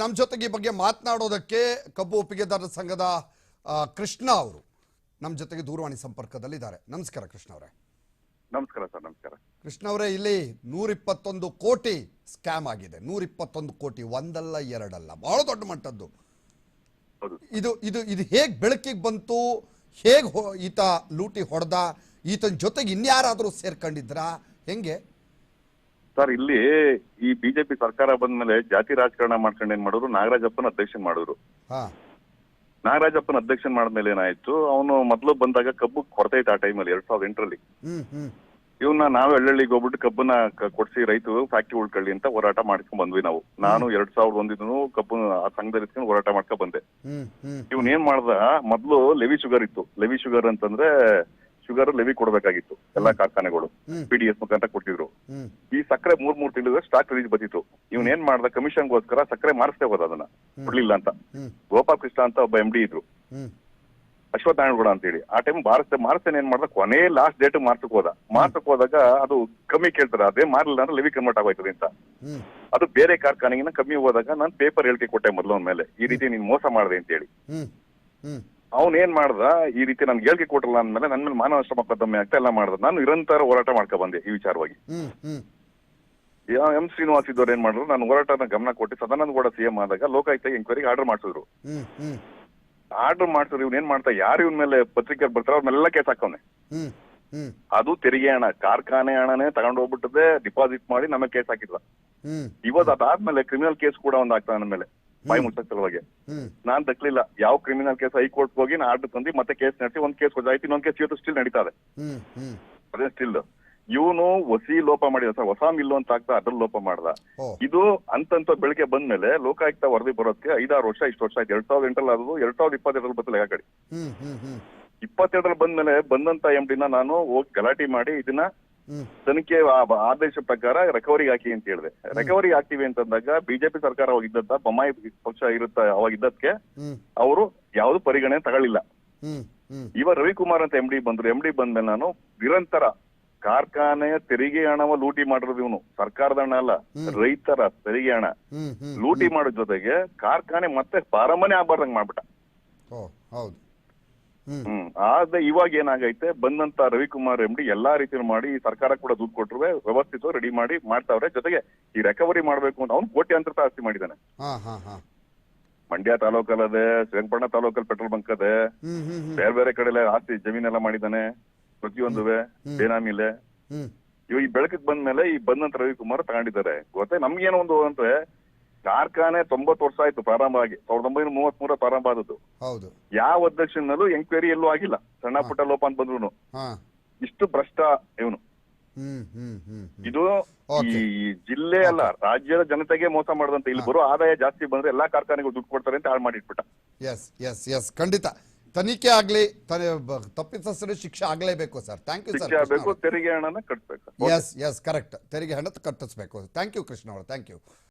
ನಮ್ಮ ಜೊತೆಗೆ ಈ ಬಗ್ಗೆ ಮಾತನಾಡೋದಕ್ಕೆ ಕಬ್ಬು ಒಪ್ಪಿಗೆದಾರರ ಸಂಘದ ಕೃಷ್ಣ ಅವರು ನಮ್ಮ ಜೊತೆಗೆ ದೂರವಾಣಿ ಸಂಪರ್ಕದಲ್ಲಿದ್ದಾರೆ. ನಮಸ್ಕಾರ ಕೃಷ್ಣ ಅವರೇ. ನಮಸ್ಕಾರ ಸರ್ ನಮಸ್ಕಾರ. ಕೃಷ್ಣ ಅವರೇ ಇಲ್ಲಿ ನೂರಿಪ್ಪತ್ತೊಂದು ಕೋಟಿ ಸ್ಕ್ಯಾಮ್ ಆಗಿದೆ. ನೂರಿಪ್ಪತ್ತೊಂದು ಕೋಟಿ ಒಂದಲ್ಲ ಎರಡಲ್ಲ. ಬಹಳ ದೊಡ್ಡ ಮಟ್ಟದ್ದು. ಇದು ಇದು ಇದು ಹೇಗೆ ಬೆಳಕಿಗೆ ಬಂತು ಹೇಗೆ ಈತ ಲೂಟಿ ಹೊಡೆದ ಈತನ ಜೊತೆಗೆ ಇನ್ಯಾರಾದರೂ ಸೇರ್ಕೊಂಡಿದ್ರಾ ಹೆಂಗೆ? ಸರ್ ಇಲ್ಲಿ ಈ ಬಿಜೆಪಿ ಸರ್ಕಾರ ಬಂದ್ಮೇಲೆ ಜಾತಿ ರಾಜಕಾರಣ ಮಾಡ್ಕೊಂಡು ಏನ್ ಮಾಡಿದ್ರು? ನಾಗರಾಜಪ್ಪನ ಅಧ್ಯಕ್ಷ ಮಾಡಿದ್ರು. ನಾಗರಾಜಪ್ಪನ ಅಧ್ಯಕ್ಷನ್ ಮಾಡಿದ್ಮೇಲೆ ಏನಾಯ್ತು? ಅವನು ಮೊದಲು ಬಂದಾಗ ಕಬ್ಬು ಕೊರತೆ ಇತ್ತು ಆ ಟೈಮಲ್ಲಿ ಎರಡ್ ಸಾವಿರದ ಎಂಟರಲ್ಲಿ. ಇವನ್ನ ನಾವು ಹಳ್ಳಿಗೆ ಹೋಗ್ಬಿಟ್ಟು ಕಬ್ಬನ್ನ ಕೊಡ್ಸಿ ರೈತರು ಫ್ಯಾಕ್ಟ್ರಿ ಉಳ್ಕೊಳ್ಳಿ ಅಂತ ಹೋರಾಟ ಮಾಡ್ಕೊಂಡ್ ಬಂದ್ವಿ ನಾವು. ನಾನು ಎರಡ್ ಸಾವಿರದ ಒಂದಿದ್ರು ಕಬ್ಬು ಆ ಸಂಘದಲ್ಲಿ ಇಟ್ಕೊಂಡು ಹೋರಾಟ ಮಾಡ್ಕೊಂಡ್ ಬಂದೆ. ಇವ್ನ್ ಏನ್ ಮಾಡ್ದ? ಮೊದ್ಲು ಲೆವಿ ಶುಗರ್ ಇತ್ತು. ಲೆವಿ ಶುಗರ್ ಅಂತಂದ್ರೆ ಶುಗರ್ ಲೆವಿ ಕೊಡಬೇಕಾಗಿತ್ತು ಎಲ್ಲಾ ಕಾರ್ಖಾನೆಗಳು ಪಿಡಿಎಸ್ ಪಿ ಡಿ ಎಸ್ ಮುಖಾಂತರ ಕೊಟ್ಟಿದ್ರು. ಈ ಸಕ್ಕರೆ ಮೂರ್ ಮೂರ್ ತಿಂಗಳ ಸ್ಟಾಕ್ ರಿಲೀಸ್ ಬಂದಿತ್ತು. ಇವನ್ ಏನ್ ಮಾಡ್ದ ಕಮಿಷನ್ಗೋಸ್ಕರ ಸಕ್ಕರೆ ಮಾರಿಸ್ತೇ ಹೋದ ಅದನ್ನ. ಕೊಡ್ಲಿಲ್ಲ ಅಂತ. ಹ್ಮ್. ಗೋಪಾಲ್ ಕೃಷ್ಣ ಅಂತ ಒಬ್ಬ ಎಂ ಡಿ ಇದ್ರು. ಅಶ್ವತ್ ಅಶ್ವಥ್ ನಾರಾಯಣಗೌಡ ಅಂತ ಹೇಳಿ ಆ ಟೈಮ್ ಭಾರತ ಮಾರಿಸ್ತೇನೆ ಏನ್ ಮಾಡ್ದ ಕೊನೆ ಲಾಸ್ಟ್ ಡೇಟ್ ಮಾರ್ಸಕ್ ಹೋದ. ಮಾರ್ಸಕ್ ಹೋದಾಗ ಅದು ಕಮ್ಮಿ ಕೇಳ್ತಾರೆ ಅದೇ ಮಾರ್ಲಿಲ್ಲ ಅಂದ್ರೆ ಲೆವಿ ಕನ್ವರ್ಟ್ ಆಗೋಯ್ತದೆ ಅಂತ. ಅದು ಬೇರೆ ಕಾರ್ಖಾನೆಗಿನ ಕಮ್ಮಿ ಹೋದಾಗ ನಾನು ಪೇಪರ್ ಹೇಳಿಕೆ ಕೊಟ್ಟೆ ಮೊದಲು ಮೇಲೆ. ಈ ರೀತಿ ನೀನ್ ಮೋಸ ಮಾಡಿದೆ ಅಂತ ಹೇಳಿ ಅವ್ನ್ ಏನ್ ಮಾಡ್ದ? ಈ ರೀತಿ ನನ್ಗೆ ಹೇಳಿಕೆ ಕೊಟ್ಟಲ್ಲ ಅಂದ್ಮೇಲೆ ನನ್ನ ಮೇಲೆ ಮಾನವ ಶ್ರಮ ಮೊಕದ್ದಮೆ ಆಗ್ತಾ ಎಲ್ಲ ಮಾಡ್ದ. ನಾನು ನಿರಂತರ ಹೋರಾಟ ಮಾಡ್ಕೊ ಬಂದೆ ಈ ವಿಚಾರವಾಗಿ. ಹ್ಮ್ ಹ್ಮ್. ಎಂ ಶ್ರೀನಿವಾಸ್ ಇದ್ದವ್ರು ಏನ್ ಮಾಡಿದ್ರು ನಾನು ಹೋರಾಟನ ಗಮನ ಕೊಟ್ಟು ಸದಾನಂದ ಗೌಡ ಸಿಎಂ ಆದಾಗ ಲೋಕಾಯುಕ್ತ ಎಂಕ್ವೈರಿಗೆ ಆರ್ಡರ್ ಮಾಡಿಸಿದ್ರು. ಹ್ಮ್ ಹ್ಮ್. ಆರ್ಡರ್ ಮಾಡ್ಸಿದ್ರು ಇವ್ನ ಏನ್ ಮಾಡ್ತಾ? ಯಾರು ಇವ್ನ ಮೇಲೆ ಪತ್ರಿಕೆ ಬರ್ತಾರೋ ಅವ್ರನ್ನೆಲ್ಲ ಕೇಸ್ ಹಾಕವ್ನೆ ಹ್ಮ್ ಹ್ಮ್. ಅದು ತೆರಿಗೆ ಹಣ ಕಾರ್ಖಾನೆ ಹಣನೇ ತಗೊಂಡು ಹೋಗ್ಬಿಟ್ಟದೆ ಡಿಪಾಸಿಟ್ ಮಾಡಿ ನಮಗೆ ಕೇಸ್ ಹಾಕಿಲ್ಲ ಹ್ಮ್. ಇವತ್ತು ಅದಾದ್ಮೇಲೆ ಕ್ರಿಮಿನಲ್ ಕೇಸ್ ಕೂಡ ಒಂದ್ ಆಗ್ತಾ ನನ್ನ ಮೇಲೆ. ಬಾಯಿ ಹ್ಮ್. ನಾನ್ ದಕ್ಲಿಲ್ಲ. ಯಾವ ಕ್ರಿಮಿನಲ್ ಕೇಸ್ ಹೈಕೋರ್ಟ್ ಹೋಗಿ ನಾ ಆರ್ಡರ್ ತಂದು ಮತ್ತೆ ಕೇಸ್ ನಡೆಸಿ ಒಂದ್ ಕೇಸ್ ಆಯ್ತು ಇನ್ನೊಂದ್ ಕೇಸ್ ಇವತ್ತು ಸ್ಟಿಲ್ ನಡೀತಾ ಇದೆ. ಅದೇ ಸ್ಟಿಲ್ ಇವನು ಹೊಸಿ ಲೋಪ ಮಾಡಿದ. ಸರ್ ಹೊಸ ಮಿಲ್ಲು ಅಂತ ಆಗ್ತಾ ಅದ್ರಲ್ಲಿ ಲೋಪ ಮಾಡ್ದ. ಇದು ಅಂತಂತ ಬೆಳಿಗ್ಗೆ ಬಂದ್ಮೇಲೆ ಲೋಕಾಯುಕ್ತ ವರದಿ ಬರೋದಕ್ಕೆ ಐದಾರು ವರ್ಷ ಇಷ್ಟು ವರ್ಷ ಆಯ್ತು. ಎರಡ್ ಸಾವಿರದ ಎಂಟರಲ್ಲಿ ಅದು ಎರಡ್ ಸಾವಿರದ ಇಪ್ಪತ್ತೆರಡರಲ್ಲಿ ಬರ್ತಲ್ಲ ಕಡೆ ಇಪ್ಪತ್ತೆರಡರಲ್ಲಿ ಬಂದ್ಮೇಲೆ ಬಂದಂತ ಎಂ ಡಿನ ನಾನು ಹೋಗಿ ಗಲಾಟೆ ಮಾಡಿ ಇದನ್ನ ತನಿಖೆ ಆದೇಶ ಪ್ರಕಾರ ರಿಕವರಿಗೆ ಹಾಕಿ ಅಂತ ಹೇಳಿದೆ. ರಿಕವರಿ ಹಾಕ್ತಿವಿ ಅಂತಂದಾಗ ಬಿಜೆಪಿ ಸರ್ಕಾರ ಹೋಗಿದ್ದಂತ ಬೊಮ್ಮಾಯಿ ಪಕ್ಷ ಇರುತ್ತ ಅವಾಗಿದ್ದಕ್ಕೆ ಅವರು ಯಾವ್ದು ಪರಿಗಣನೆ ತಗೊಳ್ಳಿಲ್ಲ. ಇವ ರವಿಕುಮಾರ್ ಅಂತ ಎಂ ಡಿ ಬಂದ್ರು. ಎಂ ಡಿ ಬಂದ್ಮೇಲೆ ನಾನು ನಿರಂತರ ಕಾರ್ಖಾನೆಯ ತೆರಿಗೆ ಹಣವ ಲೂಟಿ ಮಾಡಿರೋದು ಇವನು. ಸರ್ಕಾರದ ಹಣ ಅಲ್ಲ ರೈತರ ತೆರಿಗೆ ಹಣ. ಲೂಟಿ ಮಾಡೋ ಜೊತೆಗೆ ಕಾರ್ಖಾನೆ ಮತ್ತೆ ಪಾರಂಭನೆ ಆಗ್ಬಾರ್ದಂಗ್ ಮಾಡ್ಬಿಟ್ಟ. ಹ್ಮ್. ಆದ್ರೆ ಇವಾಗ ಏನಾಗೈತೆ? ಬಂದಂತ ರವಿಕುಮಾರ್ ಎಂ ಡಿ ಎಲ್ಲಾ ರೀತಿಯಲ್ಲಿ ಮಾಡಿ ಸರ್ಕಾರ ಕೂಡ ದುಡ್ಡು ಕೊಟ್ಟರು ವ್ಯವಸ್ಥಿತ ರೆಡಿ ಮಾಡಿ ಮಾಡ್ತಾವ್ರೆ. ಜೊತೆಗೆ ಈ ರೆಕವರಿ ಮಾಡ್ಬೇಕು ಅಂತ ಅವ್ನು ಕೋಟಿ ರೂಪಾಯಿ ಆಸ್ತಿ ಮಾಡಿದಾನೆ ಹಾ ಹಾ ಹಾ. ಮಂಡ್ಯ ತಾಲೂಕಲ್ ಅದೇ ಶ್ರೀರಂಗಪಟ್ಟಣ ತಾಲೂಕಲ್ಲಿ ಪೆಟ್ರೋಲ್ ಬಂಕ್ ಅದೇ. ಹ್ಮ್ ಹ್ಮ್ ಹ್ಮ್. ಬೇರೆ ಬೇರೆ ಕಡೆ ಆಸ್ತಿ ಜಮೀನೆಲ್ಲ ಮಾಡಿದಾನೆ ಪ್ರತಿಯೊಂದುವೆ ಬೇನಾಮಿಲೆ. ಇವಾಗ ಇವ್ ಈ ಬೆಳಕಿಗೆ ಬಂದ್ಮೇಲೆ ಈ ಬಂದಂತ ರವಿಕುಮಾರ್ ತಗೊಂಡಿದ್ದಾರೆ. ಗೊತ್ತೇ? ನಮ್ಗೇನೋ ಒಂದು ಅಂದ್ರೆ ಕಾರ್ಖಾನೆ ತೊಂಬತ್ತು ವರ್ಷ ಆಯ್ತು ಪ್ರಾರಂಭ ಆಗಿ. ಸಾವಿರದ ಒಂಬೈನೂರ ಮೂವತ್ತ್ ಮೂರ ಪ್ರಾರಂಭ ಆದದ್ದು. ಹೌದು. ಯಾವ ಅಧ್ಯಕ್ಷನಲ್ಲೂ ಎಂಕ್ವೈರಿ ಎಲ್ಲೂ ಆಗಿಲ್ಲ. ಸಣ್ಣ ಪುಟ್ಟ ಲೋಪ ಅಂತ ಬಂದ್ರು ಹಾ. ಇಷ್ಟು ಭ್ರಷ್ಟ ಇವನು. ಹ್ಮ್ ಹ್ಮ್ ಹ್ಮ್ ಹ್ಮ್. ಇದು ಈ Okay. ಜಿಲ್ಲೆ ಅಲ್ಲ ರಾಜ್ಯದ ಜನತೆಗೆ ಮೋಸ ಮಾಡದಂತ. ಇಲ್ಲಿ ಬರೋ ಆದಾಯ ಜಾಸ್ತಿ ಬಂದ್ರೆ ಎಲ್ಲಾ ಕಾರ್ಖಾನೆಗಳು ದುಡ್ಡು ಕೊಡ್ತಾರೆ ಅಂತ ಹಾಳು ಮಾಡಿಟ್ಬಿಟ್ಟ. ಎಸ್ ಎಸ್ ಎಸ್ ಖಂಡಿತ. ತನಿಖೆ ಆಗಲಿ ತಪ್ಪಿತಸ್ಥರು ಶಿಕ್ಷೆ ಆಗಲೇಬೇಕು ಸರ್. ಥ್ಯಾಂಕ್ ಯು ಶಿಕ್ಷೆ ಆಗ್ಬೇಕು ಸರ್ ತೆರಿಗೆ ಹಣನ ಕಟ್ಬೇಕು. ಎಸ್ ಎಸ್ ಕರೆಕ್ಟ್ ತೆರಿಗೆ ಹಣ ಕಟ್ಟಿಸ್ಬೇಕು. ಥ್ಯಾಂಕ್ ಯು ಕೃಷ್ಣ ಅವರು. Thank you